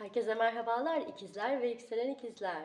Herkese merhabalar ikizler ve yükselen ikizler.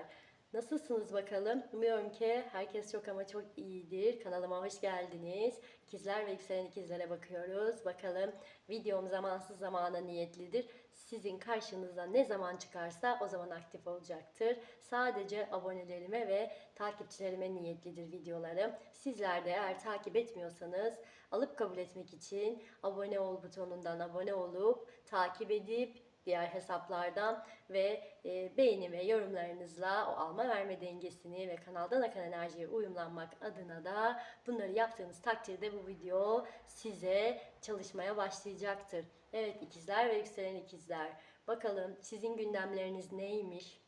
Nasılsınız bakalım? Umuyorum ki herkes çok ama çok iyidir. Kanalıma hoş geldiniz. İkizler ve yükselen ikizlere bakıyoruz. Bakalım videom zamansız zamana niyetlidir. Sizin karşınıza ne zaman çıkarsa o zaman aktif olacaktır. Sadece abonelerime ve takipçilerime niyetlidir videolarım. Sizler de eğer takip etmiyorsanız alıp kabul etmek için abone ol butonundan abone olup takip edip diğer hesaplardan ve e, beğeni ve yorumlarınızla o alma verme dengesini ve kanaldan akan enerjiye uyumlanmak adına da bunları yaptığınız takdirde bu video size çalışmaya başlayacaktır. Evet ikizler ve yükselen ikizler. Bakalım sizin gündemleriniz neymiş?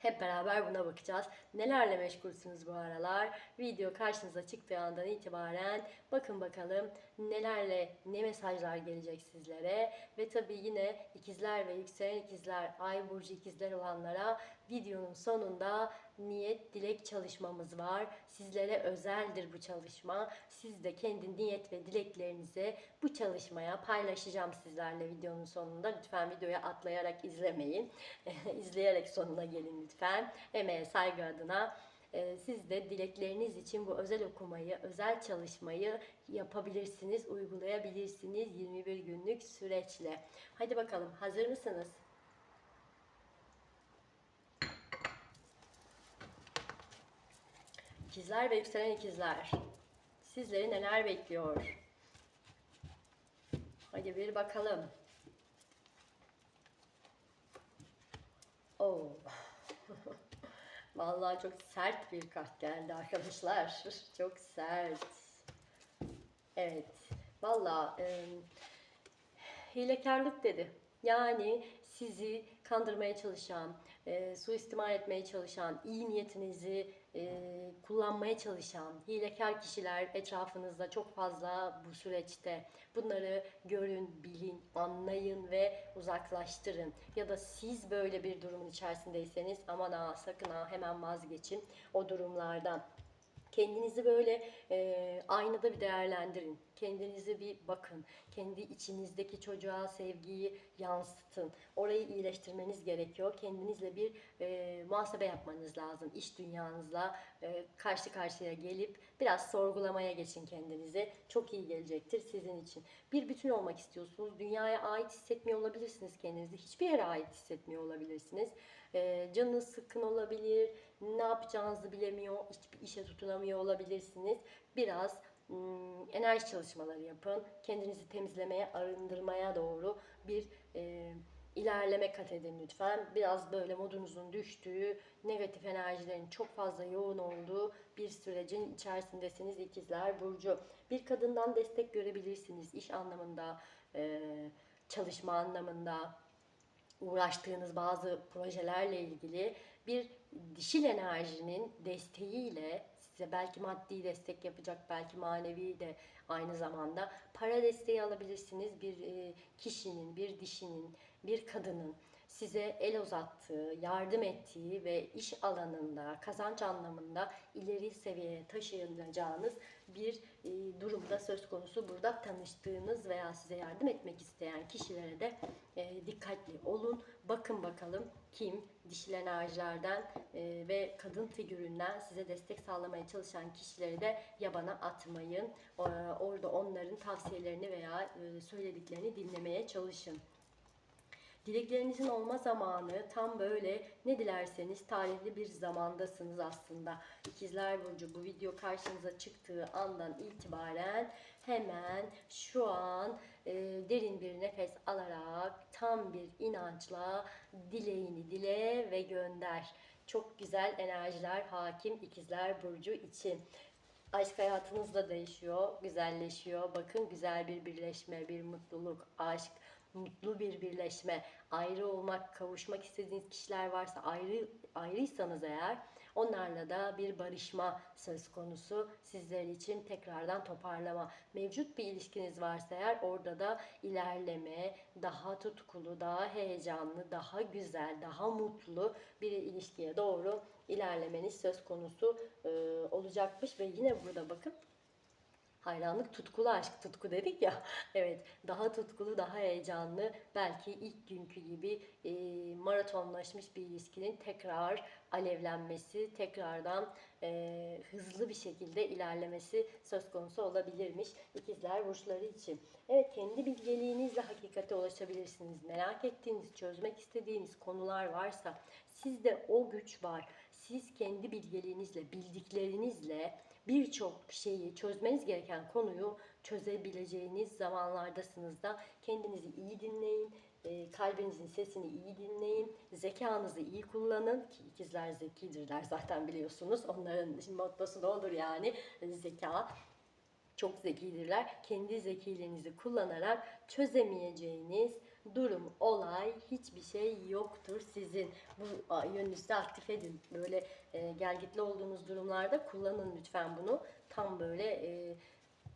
Hep beraber buna bakacağız. Nelerle meşgulsünüz bu aralar? Video karşınıza çıktığı andan itibaren bakın bakalım nelerle, ne mesajlar gelecek sizlere. Ve tabii yine ikizler ve yükselen ikizler, ay burcu ikizler olanlara videonun sonunda niyet, dilek çalışmamız var. Sizlere özeldir bu çalışma. Siz de kendi niyet ve dileklerinizi bu çalışmaya paylaşacağım sizlerle videonun sonunda. Lütfen videoya atlayarak izlemeyin. İzleyerek sonuna gelin lütfen. Emeğe saygı adına. Ee, Siz de dilekleriniz için bu özel okumayı, özel çalışmayı yapabilirsiniz, uygulayabilirsiniz 21 günlük süreçle. Hadi bakalım hazır mısınız? İkizler ve yükselen ikizler. Sizleri neler bekliyor? Hadi bir bakalım. Oo. Vallahi çok sert bir kart geldi arkadaşlar. Çok sert. Evet. Vallahi e, hilekarlık dedi. Yani sizi kandırmaya çalışan, e, suistimal etmeye çalışan, iyi niyetinizi e, kullanmaya çalışan hilekar kişiler etrafınızda çok fazla bu süreçte. Bunları görün, bilin, anlayın ve uzaklaştırın. Ya da siz böyle bir durumun içerisindeyseniz aman ha sakın ha hemen vazgeçin o durumlardan. Kendinizi böyle e, aynada bir değerlendirin. Kendinizi bir bakın. Kendi içinizdeki çocuğa sevgiyi yansıtın. Orayı iyileştirmeniz gerekiyor. Kendinizle bir e, muhasebe yapmanız lazım. İş dünyanızla e, karşı karşıya gelip biraz sorgulamaya geçin kendinizi. Çok iyi gelecektir sizin için. Bir bütün olmak istiyorsunuz. Dünyaya ait hissetmiyor olabilirsiniz kendinizi. Hiçbir yere ait hissetmiyor olabilirsiniz. E, canınız sıkkın olabilir. Ne yapacağınızı bilemiyor. Hiçbir işe tutunamıyor olabilirsiniz. Biraz enerji çalışmaları yapın. Kendinizi temizlemeye, arındırmaya doğru bir e, ilerleme kat edin lütfen. Biraz böyle modunuzun düştüğü, negatif enerjilerin çok fazla yoğun olduğu bir sürecin içerisindesiniz ikizler burcu. Bir kadından destek görebilirsiniz iş anlamında, e, çalışma anlamında, uğraştığınız bazı projelerle ilgili bir dişil enerjinin desteğiyle size belki maddi destek yapacak, belki manevi de aynı zamanda para desteği alabilirsiniz. Bir e, kişinin, bir dişinin, bir kadının size el uzattığı, yardım ettiği ve iş alanında, kazanç anlamında ileri seviyeye taşıyacağınız bir e, durumda söz konusu. Burada tanıştığınız veya size yardım etmek isteyen kişilere de e, dikkatli olun. Bakın bakalım kim dişil enerjilerden e, ve kadın figüründen size destek sağlamaya çalışan kişileri de yabana atmayın. O- Orada onların tavsiyelerini veya e, söylediklerini dinlemeye çalışın. Dileklerinizin olma zamanı tam böyle ne dilerseniz tarihli bir zamandasınız aslında. İkizler Burcu bu video karşınıza çıktığı andan itibaren hemen şu an e, derin bir nefes alarak tam bir inançla dileğini dile ve gönder. Çok güzel enerjiler hakim İkizler Burcu için. Aşk hayatınız da değişiyor, güzelleşiyor. Bakın güzel bir birleşme, bir mutluluk, aşk, mutlu bir birleşme, ayrı olmak, kavuşmak istediğiniz kişiler varsa, ayrı ayrıysanız eğer onlarla da bir barışma söz konusu. Sizler için tekrardan toparlama. Mevcut bir ilişkiniz varsa eğer orada da ilerleme, daha tutkulu, daha heyecanlı, daha güzel, daha mutlu bir ilişkiye doğru ilerlemeniz söz konusu e, olacakmış ve yine burada bakın Hayranlık tutkulu aşk. Tutku dedik ya. Evet. Daha tutkulu, daha heyecanlı. Belki ilk günkü gibi e, maratonlaşmış bir ilişkinin tekrar alevlenmesi, tekrardan e, hızlı bir şekilde ilerlemesi söz konusu olabilirmiş ikizler burçları için. Evet kendi bilgeliğinizle hakikate ulaşabilirsiniz. Merak ettiğiniz, çözmek istediğiniz konular varsa sizde o güç var. Siz kendi bilgeliğinizle, bildiklerinizle birçok şeyi çözmeniz gereken konuyu çözebileceğiniz zamanlardasınız da kendinizi iyi dinleyin, e, kalbinizin sesini iyi dinleyin, zekanızı iyi kullanın ki ikizler zekidirler zaten biliyorsunuz. Onların mottosu da olur yani zeka. Çok zekidirler. Kendi zekiliğinizi kullanarak çözemeyeceğiniz durum, olay, hiçbir şey yoktur sizin. Bu a, yönünüzde aktif edin. Böyle e, gelgitli olduğunuz durumlarda kullanın lütfen bunu. Tam böyle e,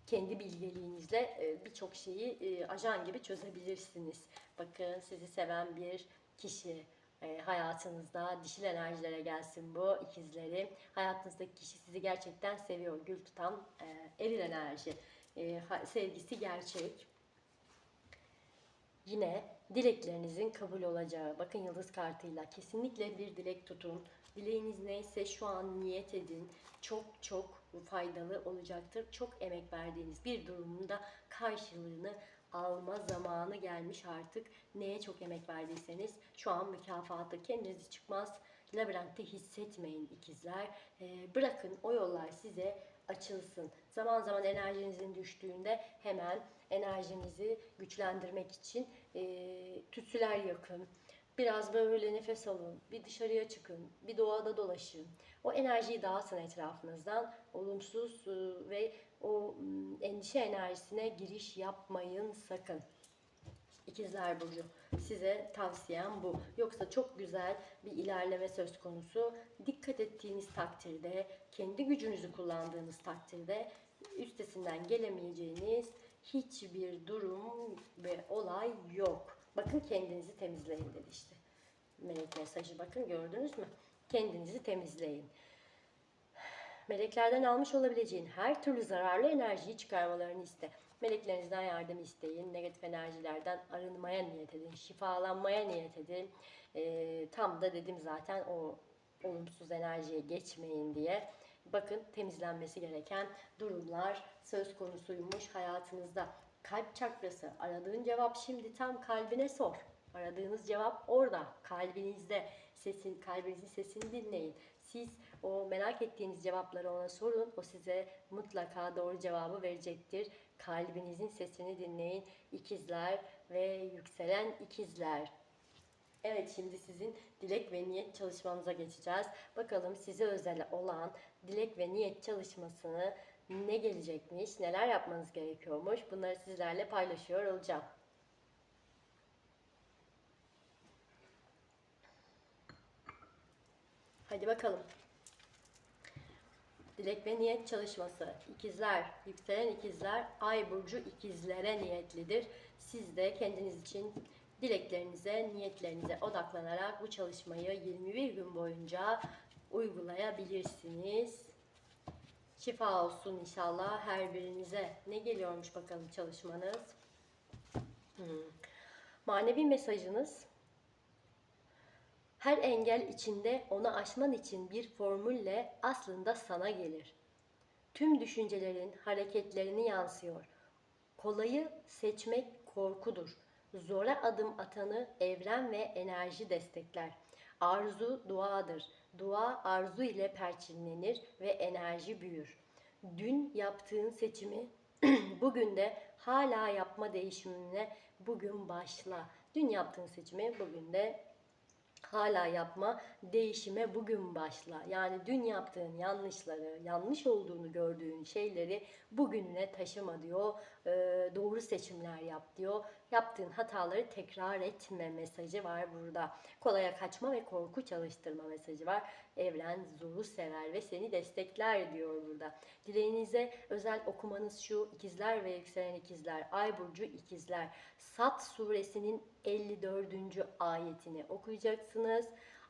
kendi bilgeliğinizle e, birçok şeyi e, ajan gibi çözebilirsiniz. Bakın sizi seven bir kişi e, hayatınızda dişil enerjilere gelsin bu ikizleri. Hayatınızdaki kişi sizi gerçekten seviyor. Gül tutan e, eril enerji. E, sevgisi gerçek. Yine dileklerinizin kabul olacağı. Bakın yıldız kartıyla kesinlikle bir dilek tutun. Dileğiniz neyse şu an niyet edin. Çok çok faydalı olacaktır. Çok emek verdiğiniz bir durumda karşılığını alma zamanı gelmiş artık. Neye çok emek verdiyseniz şu an mükafatı kendinizi çıkmaz labirentte hissetmeyin ikizler. Ee, bırakın o yollar size açılsın. Zaman zaman enerjinizin düştüğünde hemen enerjinizi güçlendirmek için e, tütsüler yakın. Biraz böyle nefes alın, bir dışarıya çıkın, bir doğada dolaşın. O enerjiyi dağıtın etrafınızdan. Olumsuz e, ve o endişe enerjisine giriş yapmayın sakın. İkizler Burcu. Size tavsiyem bu. Yoksa çok güzel bir ilerleme söz konusu. Dikkat ettiğiniz takdirde, kendi gücünüzü kullandığınız takdirde üstesinden gelemeyeceğiniz hiçbir durum ve olay yok. Bakın kendinizi temizleyin dedi işte. Melek mesajı bakın gördünüz mü? Kendinizi temizleyin. Meleklerden almış olabileceğin her türlü zararlı enerjiyi çıkarmalarını iste. Meleklerinizden yardım isteyin. Negatif enerjilerden arınmaya niyet edin. Şifalanmaya niyet edin. Ee, tam da dedim zaten o olumsuz enerjiye geçmeyin diye. Bakın temizlenmesi gereken durumlar söz konusuymuş hayatınızda. Kalp çakrası aradığın cevap şimdi tam kalbine sor. Aradığınız cevap orada, kalbinizde. Sesin, kalbinizin sesini dinleyin. Siz o merak ettiğiniz cevapları ona sorun. O size mutlaka doğru cevabı verecektir. Kalbinizin sesini dinleyin. İkizler ve yükselen ikizler. Evet şimdi sizin dilek ve niyet çalışmanıza geçeceğiz. Bakalım size özel olan dilek ve niyet çalışmasını ne gelecekmiş, neler yapmanız gerekiyormuş bunları sizlerle paylaşıyor olacağım. Hadi bakalım. Dilek ve niyet çalışması. İkizler, yükselen ikizler, ay burcu ikizlere niyetlidir. Siz de kendiniz için dileklerinize, niyetlerinize odaklanarak bu çalışmayı 21 gün boyunca uygulayabilirsiniz. Şifa olsun inşallah her birinize. Ne geliyormuş bakalım çalışmanız? Hmm. Manevi mesajınız her engel içinde onu aşman için bir formülle aslında sana gelir. Tüm düşüncelerin hareketlerini yansıyor. Kolayı seçmek korkudur. Zora adım atanı evren ve enerji destekler. Arzu duadır. Dua arzu ile perçinlenir ve enerji büyür. Dün yaptığın seçimi bugün de hala yapma değişimine bugün başla. Dün yaptığın seçimi bugün de hala yapma, değişime bugün başla. Yani dün yaptığın yanlışları, yanlış olduğunu gördüğün şeyleri bugününe taşıma diyor. Ee, doğru seçimler yap diyor. Yaptığın hataları tekrar etme mesajı var burada. Kolaya kaçma ve korku çalıştırma mesajı var. Evren zoru sever ve seni destekler diyor burada. Dileğinize özel okumanız şu ikizler ve yükselen ikizler, ay burcu ikizler. Sat suresinin 54. ayetini okuyacaksınız.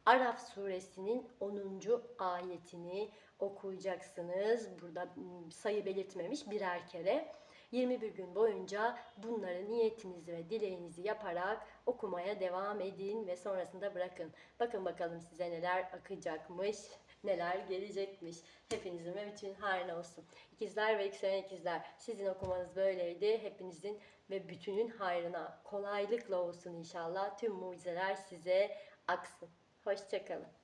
Araf suresinin 10. ayetini okuyacaksınız. Burada sayı belirtmemiş birer kere. 21 gün boyunca bunları niyetinizi ve dileğinizi yaparak okumaya devam edin ve sonrasında bırakın. Bakın bakalım size neler akacakmış, neler gelecekmiş. Hepinizin ve bütün hayrına olsun. İkizler ve yükselen ikizler sizin okumanız böyleydi. Hepinizin ve bütünün hayrına kolaylıkla olsun inşallah. Tüm mucizeler size aksın. Hoşçakalın.